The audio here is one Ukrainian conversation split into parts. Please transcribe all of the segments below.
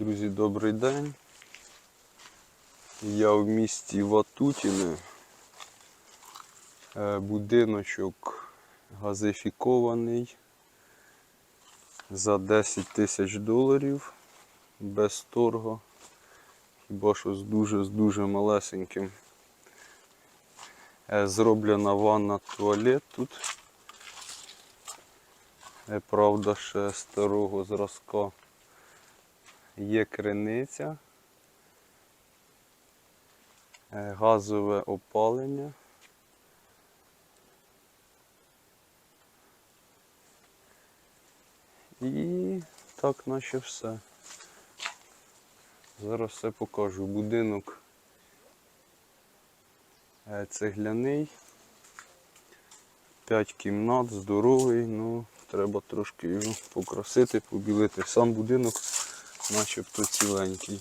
Друзі, добрий день. Я в місті Ватутіне. Е, Будиночок газифікований за 10 тисяч доларів без торгу. Хіба що з дуже з дуже малесеньким. Е, Зроблена ванна туалет тут. Е, Правда, ще старого зразка. Є криниця, е, газове опалення. І так наче все. Зараз все покажу. Будинок е, цегляний. П'ять кімнат, здоровий, ну треба трошки його покрасити, побілити. Сам будинок начебто ціленький.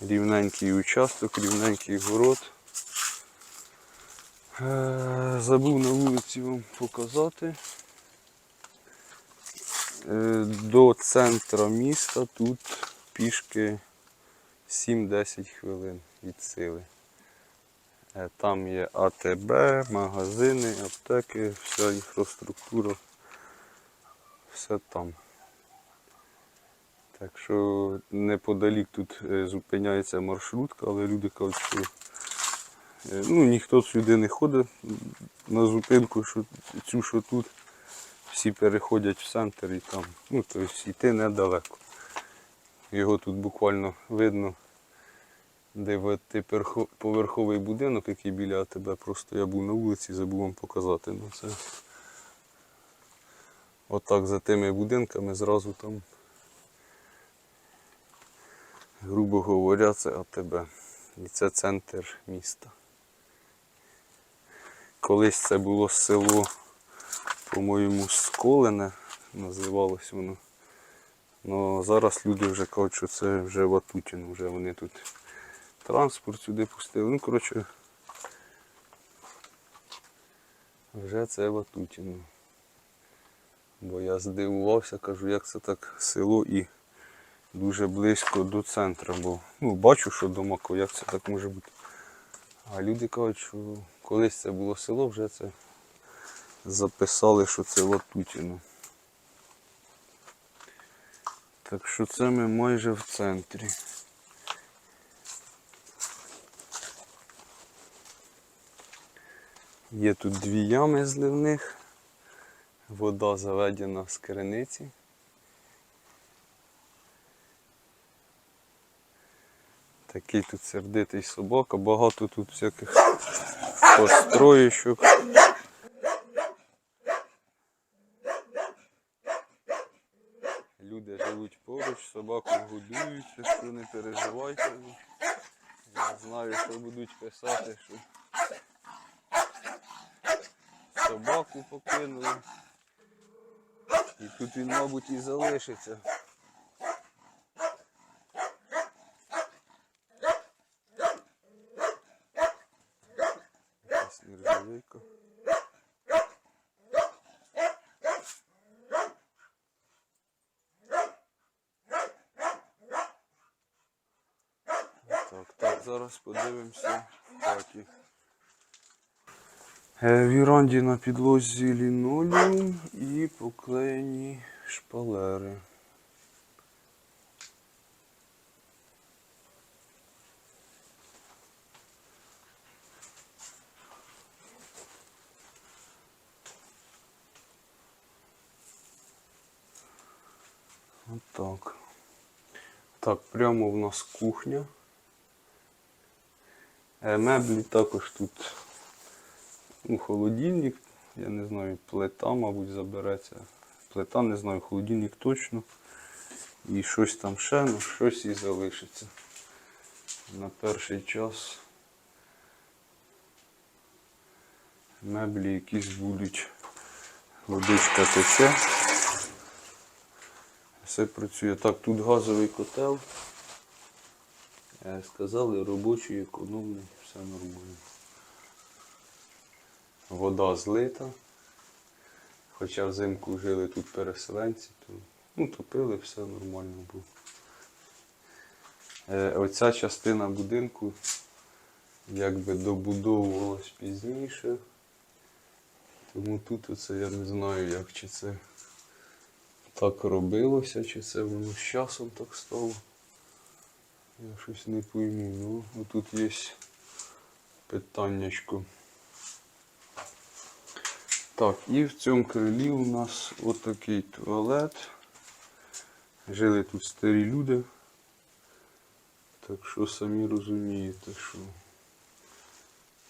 Рівненький участок, рівненький город. Е, Забув на вулиці вам показати. Е, До центра міста тут пішки 7-10 хвилин від сили. Е, Там є АТБ, магазини, аптеки, вся інфраструктура, все там. Так що неподалік тут е, зупиняється маршрутка, але люди кажуть, що е, ну, ніхто сюди не ходить на зупинку, що цю, що тут. Всі переходять в центр і там. Ну, тобто йти недалеко. Його тут буквально видно дев'ятиповерховий будинок, який біля тебе. Просто я був на вулиці, забув вам показати. Ну, це... Отак за тими будинками зразу там, грубо говоря, це АТБ. І це центр міста. Колись це було село, по-моєму, Сколене називалось воно. Ну зараз люди вже кажуть, що це вже Ватутін, вже вони тут транспорт сюди пустили. Ну, коротше, вже це Ватутіно. Бо я здивувався, кажу, як це так село і дуже близько до центру. Бо ну, бачу, що домако, як це так може бути. А люди кажуть, що колись це було село, вже це записали, що це Ватутіно. Так що це ми майже в центрі. Є тут дві ями зливних, вода заведена з криниці. Такий тут сердитий собака, багато тут всяких построєчок. Люди живуть поруч, собаку годують, так що не переживайте. Я знаю, що будуть писати, що собаку покинули. І тут він, мабуть, і залишиться. Нержавейка. Так, так, зараз подивимося в хаті. Е, віранді на підлозі лінолеум і поклеєні шпалери. Отак. Так, прямо в нас кухня. Е, Меблі також тут ну, холодильник, я не знаю, плита, мабуть, забереться. Плита, не знаю, холодильник точно. І щось там ще, ну щось і залишиться. На перший час меблі якісь будуть. Водичка тече. Все працює. Так, тут газовий котел. Е, Сказали, робочий, економний, все нормально. Вода злита. Хоча взимку жили тут переселенці, то ну, топили, все нормально було. Е, оця частина будинку якби добудовувалась пізніше. Тому тут оце я не знаю, як чи це так робилося, чи це воно з часом так стало. Я щось не пойму. Ну, отут є питаннячко. Так, і в цьому крилі у нас отакий туалет. Жили тут старі люди. Так що самі розумієте, що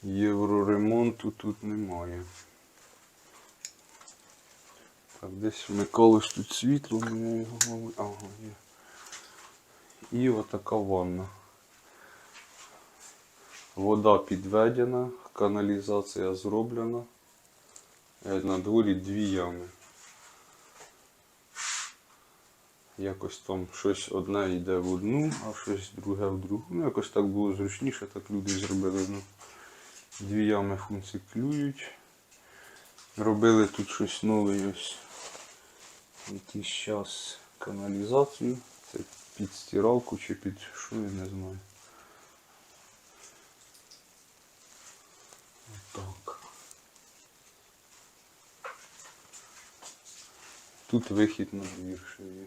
євроремонту тут немає. Так, десь вмикалось тут світло, мене його, ага, є. І отака ванна. Вода підведена, каналізація зроблена. Е, На дворі дві ями. Якось там щось одне йде в одну, а щось друге в другу. Ну, якось так було зручніше, так люди зробили. Ну, дві ями функціклюють. Робили тут щось нове ось якийсь час каналізацію. Це під стиралку чи під що, я не знаю. Отак. Тут вихід на двір ще є.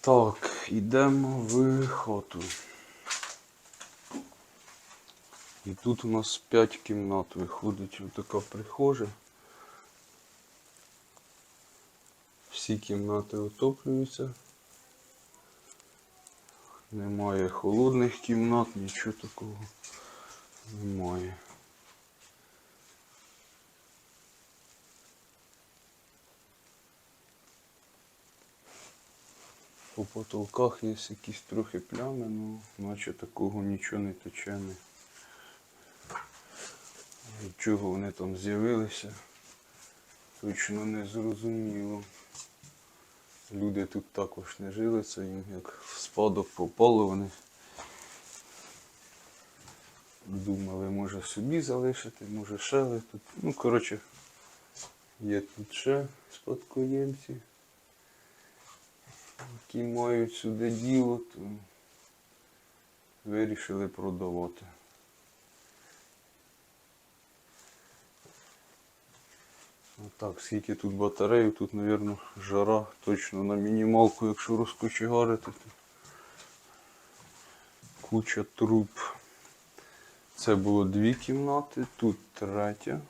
Так, йдемо в хату. І тут у нас 5 кімнат виходить така прихожа. Всі кімнати отоплюються. Немає холодних кімнат, нічого такого немає. По потолках є якісь трохи плями, ну наче такого нічого не тече. Від чого вони там з'явилися, точно не зрозуміло. Люди тут також не жили, це їм як в спадок попало, вони думали, може собі залишити, може але тут. Ну, коротше, є тут ще спадкоємці, які мають сюди діло, то вирішили продавати. Так, скільки тут батареїв, тут, мабуть, жара точно на мінімалку, якщо розкочегарити. Куча труб. Це було дві кімнати, тут третя.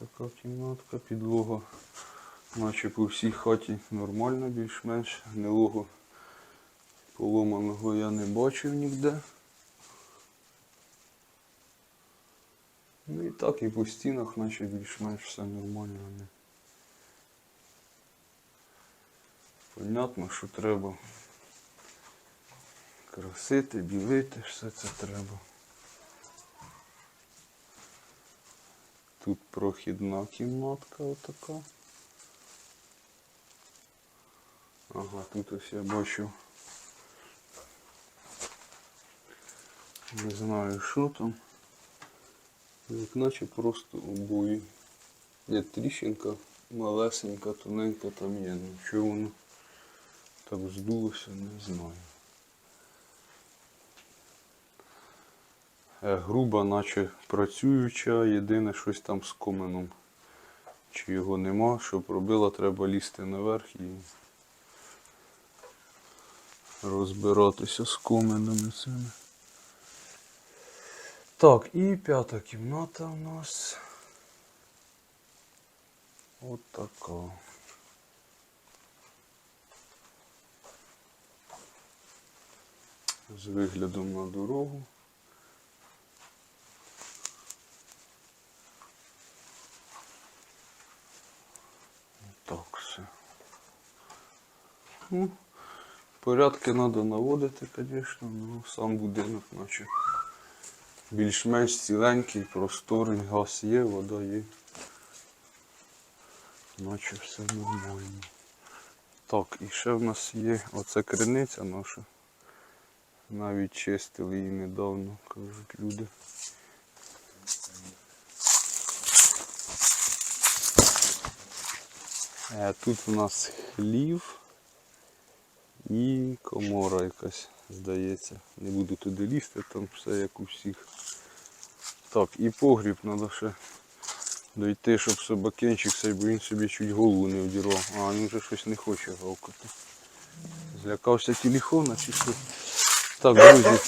Така кімнатка, підлога. Наче по всій хаті нормально, більш-менш гнилого Поломаного я не бачив ніде. Ну і так, і по стінах, наче більш-менш все нормально. Понятно, що треба красити, білити, все це треба. Тут прохідна кімнатка отака. Ага, тут ось я бачу. Не знаю, що там. Як наче просто обої. Є тріщинка малесенька, тоненька там є. Ну чого воно так здулося, не знаю. Груба, наче працююча, єдине щось там з коменом. Чи його нема, щоб робила, треба лізти наверх і розбиратися з коменами цими. Так, і п'ята кімната у нас. От така. З виглядом на дорогу. Так все. Ну, порядки треба наводити, звісно, ну сам будинок наче більш-менш ціленький, просторий, газ є, вода є. Наче все нормально. Так, і ще в нас є оце криниця наша. Навіть чистили її недавно, кажуть люди. Е, Тут у нас хлів і комора якась, здається. Не буду туди лізти, там все як у всіх. Так, і погріб треба ще дойти, щоб собакенчик цей, бо він собі чуть голову не одірвав. А, він вже щось не хоче гавкати. Злякався телефона чи що. Так, друзі,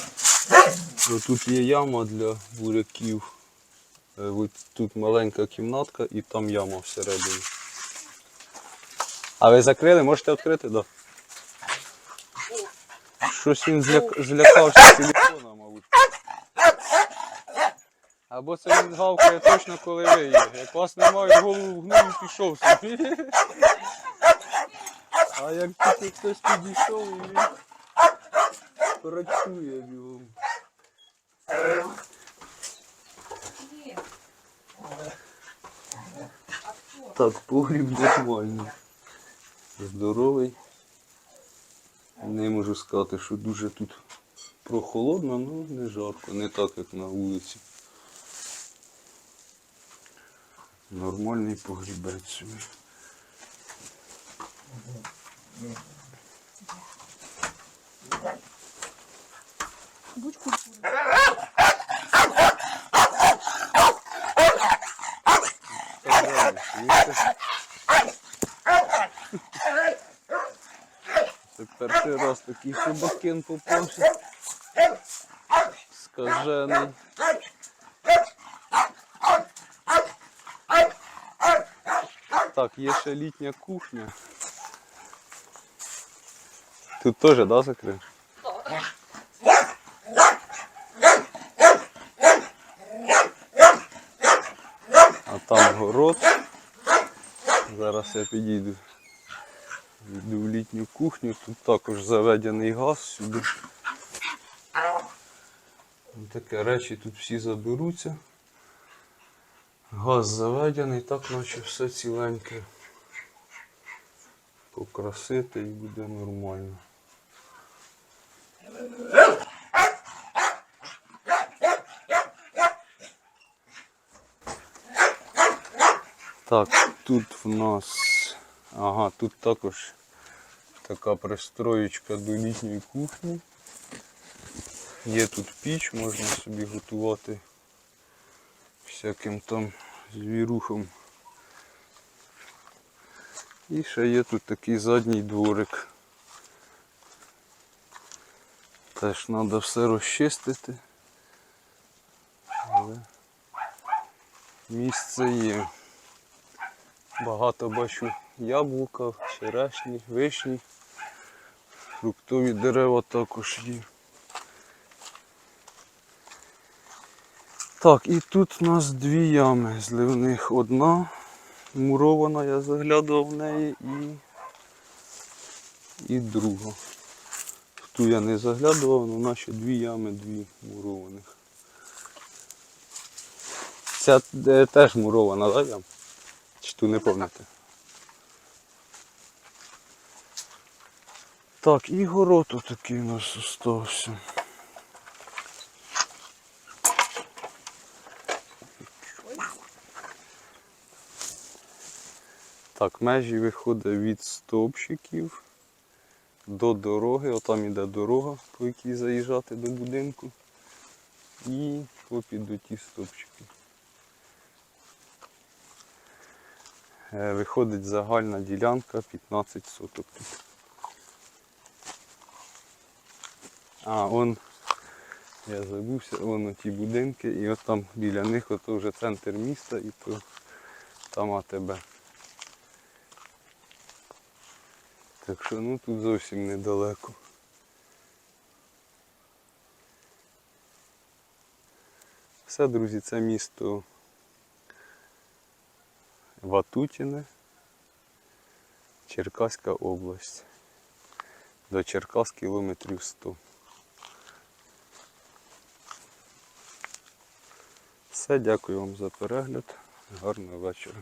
тут є яма для буряків. Е, от Тут маленька кімнатка і там яма всередині. А ви закрили? Можете відкрити? Да. Щось він зляк... злякався телефона, мабуть. Або це він гавкає точно коли ви є. Як вас немає, голову вгнув і пішов собі. А як тільки хтось підійшов і він працює бігом. Так, погріб нормальний. Здоровий. Не можу сказати, що дуже тут прохолодно, але не жарко, не так, як на вулиці. Нормальний погрібець собі. Так, далі, світе. Це перший раз такий собакен попався. Скажений. Так, є ще літня кухня. Тут теж, да, закрив? А там город. Зараз я підійду. Йду в літню кухню. Тут також заведений газ сюди. Таке речі тут всі заберуться. Газ заведений, так наче все ціленьке. Покрасити і буде нормально. Так, тут в нас. Ага, тут також така пристроєчка до літньої кухні. Є тут піч, можна собі готувати всяким там звірухом. І ще є тут такий задній дворик. Теж треба все розчистити. Але місце є. Багато бачу яблука, черешні, вишні. Фруктові дерева також є. Так, і тут у нас дві ями зливних. Одна мурована, я заглядував в неї і, і друга. В ту я не заглядував, але наші дві ями, дві мурованих. Ця е, теж мурована, так, ям? Чи ту не пам'ятаєте? Так, і город отакий у нас остався. Так, межі виходить від стовпчиків до дороги. Отам іде дорога, по якій заїжджати до будинку. І попід до ті стовпчики. Е, Виходить загальна ділянка 15 соток тут. А, он, я забувся, вон ті будинки, і от там біля них ото вже центр міста і то там АТБ. Так що ну тут зовсім недалеко. Все, друзі, це місто Ватутіне, Черкаська область. До Черкас кілометрів 100. Все, дякую вам за перегляд. Гарного вечора.